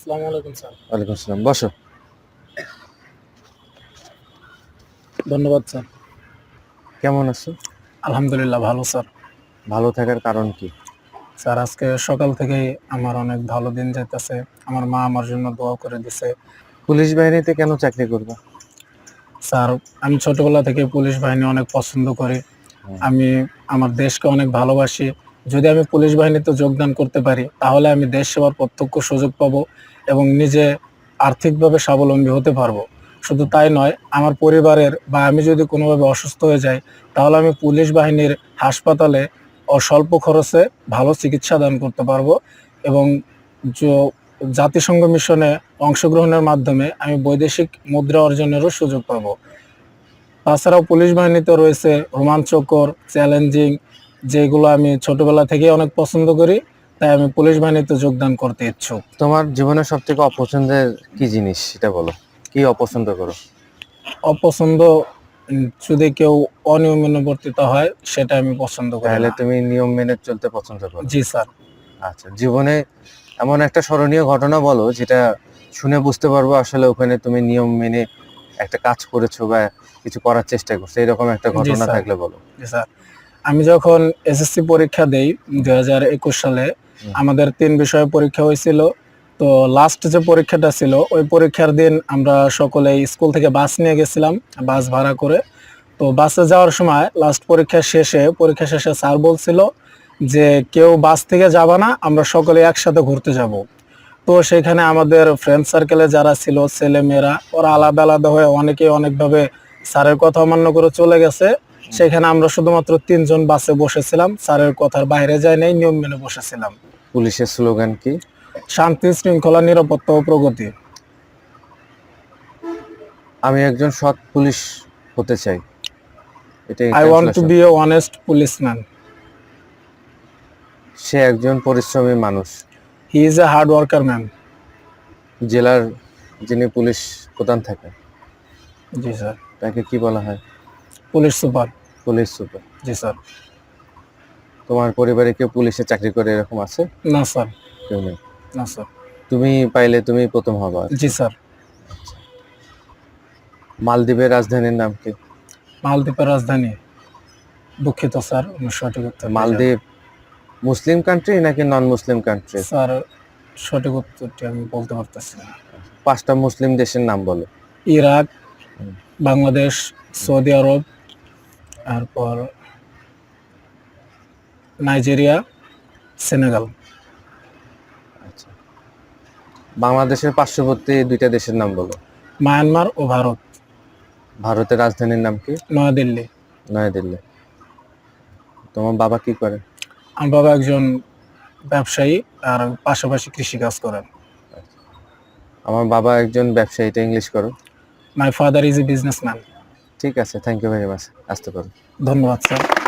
আসসালামু আলাইকুম স্যার। ওয়ালাইকুম আসসালাম বসো। ধন্যবাদ স্যার। কেমন আছো? আলহামদুলিল্লাহ ভালো স্যার। ভালো থাকার কারণ কি? স্যার আজকে সকাল থেকেই আমার অনেক ভালো দিন যাইতেছে। আমার মা আমার জন্য দোয়া করে দিছে। পুলিশ বাহিনীতে কেন চাকরি করবে? স্যার আমি ছোটবেলা থেকে পুলিশ বাহিনী অনেক পছন্দ করি। আমি আমার দেশকে অনেক ভালোবাসি। যদি আমি পুলিশ বাহিনীতে যোগদান করতে পারি তাহলে আমি দেশ সেবার প্রত্যক্ষ সুযোগ পাবো। এবং নিজে আর্থিকভাবে স্বাবলম্বী হতে পারব। শুধু তাই নয়, আমার পরিবারের বা আমি যদি কোনোভাবে অসুস্থ হয়ে যাই, তাহলে আমি পুলিশ বাহিনীর হাসপাতালে অস্বল্প খরচে ভালো চিকিৎসা দান করতে পারব এবং জাতিসংঘ মিশনে অংশগ্রহণের মাধ্যমে আমি বৈদেশিক মুদ্রা অর্জনেরও সুযোগ পাব। তাছাড়াও পুলিশ বাহিনীতে রয়েছে রোমাঞ্চকর চ্যালেঞ্জিং, যেগুলো আমি ছোটবেলা থেকে অনেক পছন্দ করি। তাই আমি পুলিশ বাহিনীতে যোগদান করতে ইচ্ছুক। তোমার জীবনের সব থেকে অপছন্দের কি জিনিস সেটা বলো। কি অপছন্দ করো? অপছন্দ যদি কেউ অনিয়মানুবর্তিত হয় সেটা আমি পছন্দ করি তাহলে তুমি নিয়ম মেনে চলতে পছন্দ করো। জি স্যার। আচ্ছা জীবনে এমন একটা স্মরণীয় ঘটনা বলো যেটা শুনে বুঝতে পারব আসলে ওখানে তুমি নিয়ম মেনে একটা কাজ করেছ বা কিছু করার চেষ্টা করছ এরকম একটা ঘটনা থাকলে বলো। জি স্যার। আমি যখন এসএসসি পরীক্ষা দেই দুই হাজার একুশ সালে। আমাদের তিন বিষয়ে পরীক্ষা হয়েছিল। তো লাস্ট যে পরীক্ষাটা ছিল, ওই পরীক্ষার দিন আমরা সকলে স্কুল থেকে বাস নিয়ে গেছিলাম বাস ভাড়া করে। তো বাসে যাওয়ার সময় লাস্ট পরীক্ষা শেষে পরীক্ষা শেষে স্যার বলছিল যে, কেউ বাস থেকে যাবা না, আমরা সকলে একসাথে ঘুরতে যাব। তো সেখানে আমাদের ফ্রেন্ড সার্কেলে যারা ছিল ছেলে মেয়েরা ওরা আলাদা আলাদা হয়ে অনেকেই অনেকভাবে স্যারের কথা অমান্য করে চলে গেছে। সেখানে আমরা শুধুমাত্র তিনজন বাসে বসেছিলাম স্যারের কথার বাইরে যাই নাই, নিয়ম মেনে বসেছিলাম। পুলিশের স্লোগান কি? শান্তি শৃঙ্খলা নিরাপত্তা ও প্রগতি। আমি একজন সৎ পুলিশ হতে চাই। I want to be a honest policeman সে একজন পরিশ্রমী মানুষ। He is a hard worker man জেলার যিনি পুলিশ প্রধান থাকেন। জি স্যার। তাকে কি বলা হয়? Police super. Police super. জি স্যার। তোমার পরিবারে কেউ পুলিশে চাকরি করে এরকম আছে? না স্যার। কেউ নেই? না স্যার। তুমি পাইলে তুমি প্রথম হবা জি স্যার। মালদ্বীপের রাজধানীর নাম কি? মালদ্বীপের রাজধানী। দুঃখিত স্যার সঠিক উত্তর মালদ্বীপ মুসলিম কান্ট্রি নাকি নন মুসলিম কান্ট্রি স্যার সঠিক উত্তরটি আমি বলতে পারতেছি না। পাঁচটা মুসলিম দেশের নাম বলো। ইরাক বাংলাদেশ সৌদি আরব তারপর নাইজেরিয়া সেনেগাল। আচ্ছা। বাংলাদেশের পার্শ্ববর্তী দুইটা দেশের নাম বলো। মায়ানমার ও ভারত। ভারতের রাজধানীর নাম কি? নয়াদিল্লি। নয়াদিল্লি। তোমার বাবা কি করে? আমার বাবা একজন ব্যবসায়ী আর পাশাপাশি কৃষিকাজ করেন। আমার বাবা একজন ব্যবসায়ী এটা ইংলিশ করো। My father is a businessman ঠিক আছে থ্যাংক ইউ ভেরি মাচ আসতে পারো ধন্যবাদ স্যার